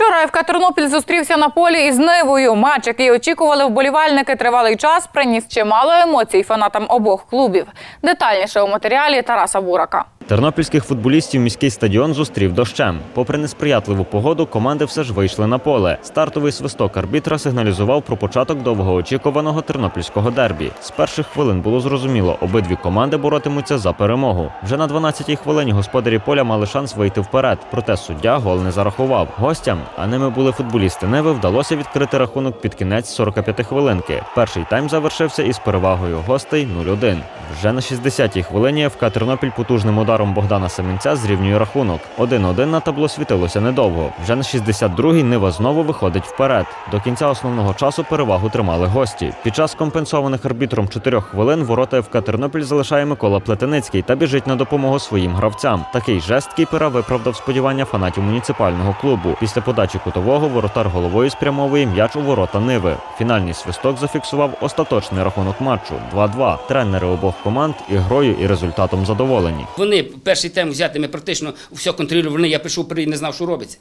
Вчора ФК Тернопіль зустрівся на полі із Нивою. Матч, який очікували вболівальники тривалий час, приніс чимало емоцій фанатам обох клубів. Детальніше у матеріалі Тараса Бурака. Тернопільських футболістів міський стадіон зустрів дощем. Попри несприятливу погоду, команди все ж вийшли на поле. Стартовий свисток арбітра сигналізував про початок довгоочікуваного тернопільського дербі. З перших хвилин було зрозуміло, обидві команди боротимуться за перемогу. Вже на 12-й хвилині господарі поля мали шанс вийти вперед, проте суддя гол не зарахував. Гостям, а ними були футболісти Неви, вдалося відкрити рахунок під кінець 45-ї хвилинки. Перший тайм завершився із перевагою гостей 0-1. Вже на 60-й хвилині ФК Тернопіль потужним ударом Богдана Семенця зрівнює рахунок. 1-1 на табло світилося недовго. Вже на 62-й Нива знову виходить вперед. До кінця основного часу перевагу тримали гості. Під час компенсованих арбітром 4 хвилин ворота ФК Тернопіль залишає Микола Плетеницький та біжить на допомогу своїм гравцям. Такий жест кіпера виправдав сподівання фанатів муніципального клубу. Після подачі кутового воротар головою спрямовує м'яч у ворота Ниви. Фінальний свисток зафіксував остаточний рахунок матчу 2-2. Тренери обох команд і грою, і результатом задоволені. Вони перший тем взяти, ми практично все контролювали. Вони, я прийшов при не знав, що робиться.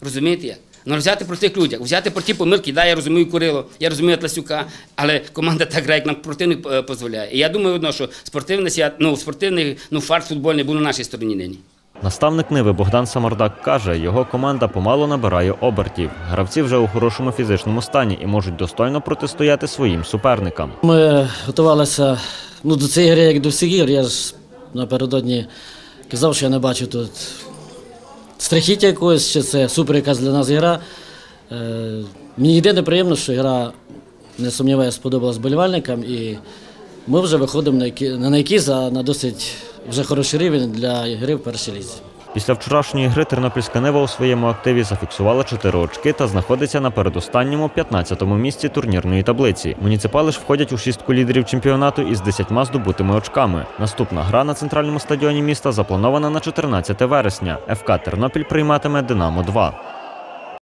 Розумієте? Ну, взяти про тих людях, взяти про ті помилки, да, я розумію Курило, я розумію Атласюка, але команда так грає, як нам противник е, дозволяє. І я думаю, одно, що спортивний свят, ну, спортивний ну, фарт футбольний був на нашій стороні нині. Наставник Ниви Богдан Самардак каже, його команда помало набирає обертів. Гравці вже у хорошому фізичному стані і можуть достойно протистояти своїм суперникам. Ми готувалися ну, до цієї гри, як до всіх ігор. Я ж напередодні казав, що я не бачу тут страхіття якогось, чи це супер якась для нас гра. Е, мені єдине приємно, що гра, не сумніваюся, сподобалась болівальникам, і ми вже виходимо на, які, на якийсь, а на досить вже хороший рівень для гри в першій лізі. Після вчорашньої гри Тернопільська Нива у своєму активі зафіксувала 4 очки та знаходиться на передостанньому 15-му місці турнірної таблиці. Муніципали ж входять у шістку лідерів чемпіонату із 10 здобутими очками. Наступна гра на центральному стадіоні міста запланована на 14 вересня. ФК Тернопіль прийматиме Динамо 2